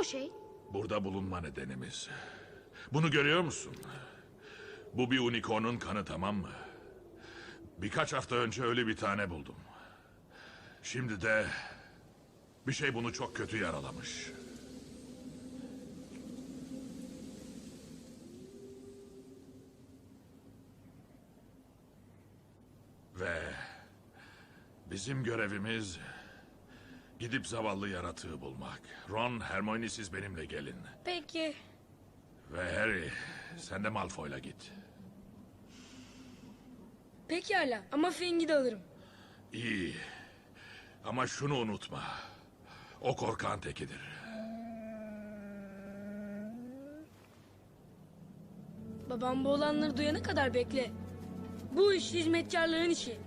o şey? Burada bulunma nedenimiz. Bunu görüyor musun? Bu bir unicorn'un kanı tamam mı? Birkaç hafta önce öyle bir tane buldum. Şimdi de bir şey bunu çok kötü yaralamış. Ve bizim görevimiz gidip zavallı yaratığı bulmak. Ron, Hermione siz benimle gelin. Peki. Ve Harry, sen de Malfoy'la git. Pekala ama Fing'i de alırım. İyi. Ama şunu unutma. O korkan tekidir. Babam bu olanları duyana kadar bekle. Bu iş hizmetkarların işi.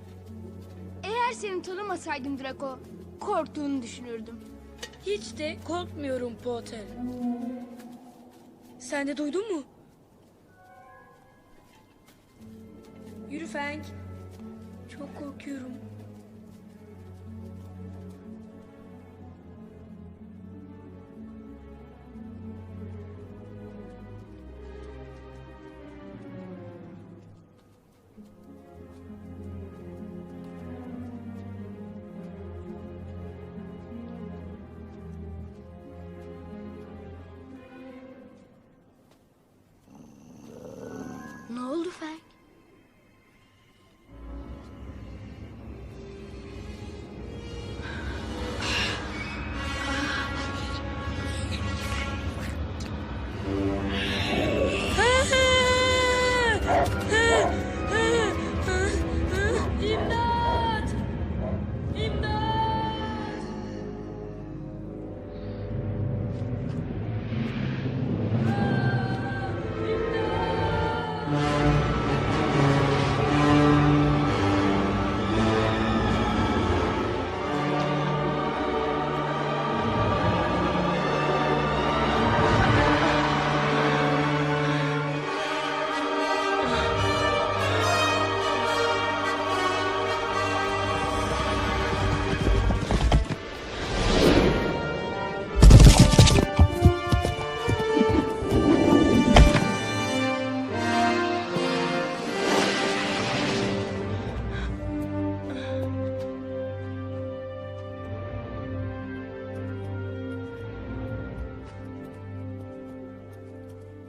Eğer seni tanımasaydım Draco, korktuğunu düşünürdüm. Hiç de korkmuyorum Potter. Sen de duydun mu? Yürü Fang. Çok korkuyorum.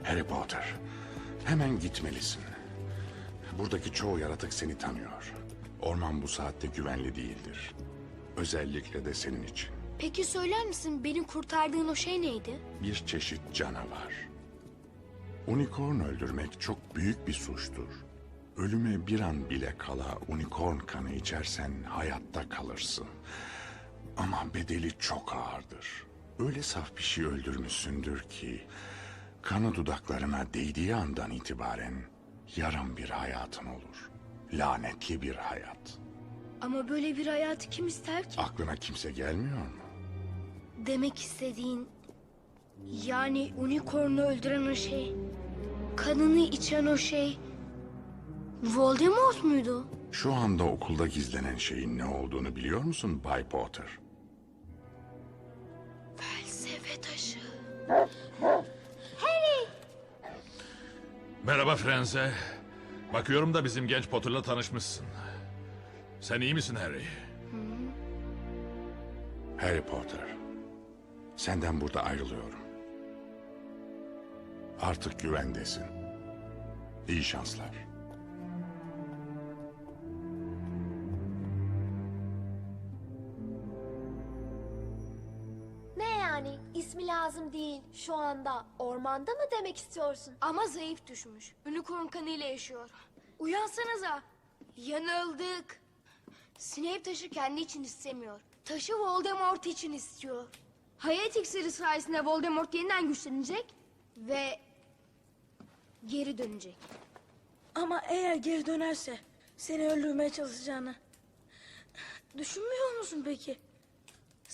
Harry Potter, hemen gitmelisin. Buradaki çoğu yaratık seni tanıyor. Orman bu saatte güvenli değildir. Özellikle de senin için. Peki söyler misin beni kurtardığın o şey neydi? Bir çeşit canavar. Unicorn öldürmek çok büyük bir suçtur. Ölüme bir an bile kala unicorn kanı içersen hayatta kalırsın. Ama bedeli çok ağırdır. Öyle saf bir şey öldürmüşsündür ki... ...kanı dudaklarına değdiği andan itibaren... ...yarım bir hayatın olur. Lanetli bir hayat. Ama böyle bir hayatı kim ister ki? Aklına kimse gelmiyor mu? Demek istediğin... Yani unicorn'u öldüren o şey... Kanını içen o şey... Voldemort muydu? Şu anda okulda gizlenen şeyin ne olduğunu biliyor musun Bay Potter? Felsefe taşı. Merhaba Frenze. Bakıyorum da bizim genç Potter'la tanışmışsın. Sen iyi misin Harry? Harry Potter. Senden burada ayrılıyorum. Artık güvendesin. İyi şanslar. Yani? İsmi lazım değil. Şu anda ormanda mı demek istiyorsun? Ama zayıf düşmüş. Unicorn kanıyla yaşıyor. Uyansanıza. Yanıldık. Snape taşı kendi için istemiyor. Taşı Voldemort için istiyor. Hayat iksiri sayesinde Voldemort yeniden güçlenecek ve geri dönecek. Ama eğer geri dönerse seni öldürmeye çalışacağını düşünmüyor musun peki?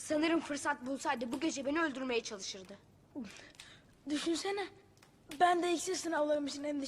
Sanırım fırsat bulsaydı bu gece beni öldürmeye çalışırdı. Düşünsene. Ben de iksir sınavlarım için endişe